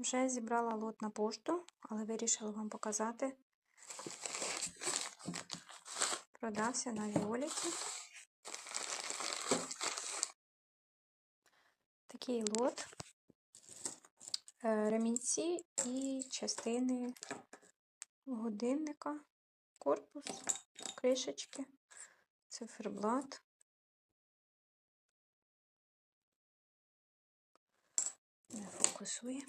Вже зібрала лот на пошту, але вирішила вам показати. Продався на Віоліті. Такий лот. Е, Ремінці і частини годинника, корпус, кришечки, циферблат. Не фокусує.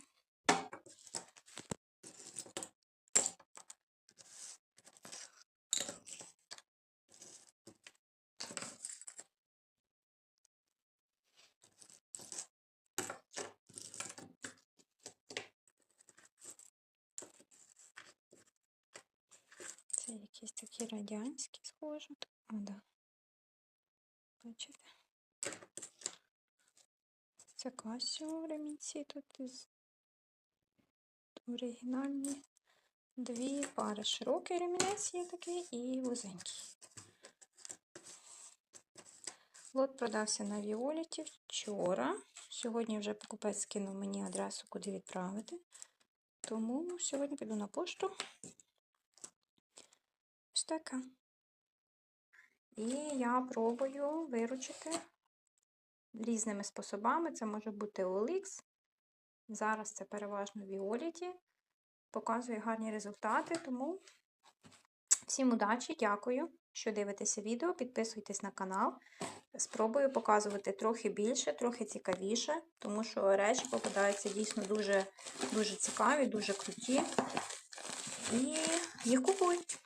Це якісь такі радянські схожі. О, да. Бачите? Це Casio ремінці тут із оригінальні. Дві пари. Широкий ремінець є такий і вузенький. Лот продався на Віоліті вчора. Сьогодні вже покупець скинув мені адресу, куди відправити. Тому сьогодні піду на пошту. Ось. І я пробую виручити різними способами. Це може бути OLX. Зараз це переважно Віоліті. Показує гарні результати, тому всім удачі, дякую, що дивитеся відео. Підписуйтесь на канал. Спробую показувати трохи більше, трохи цікавіше, тому що речі попадаються дійсно дуже, дуже цікаві, дуже круті. І їх купують.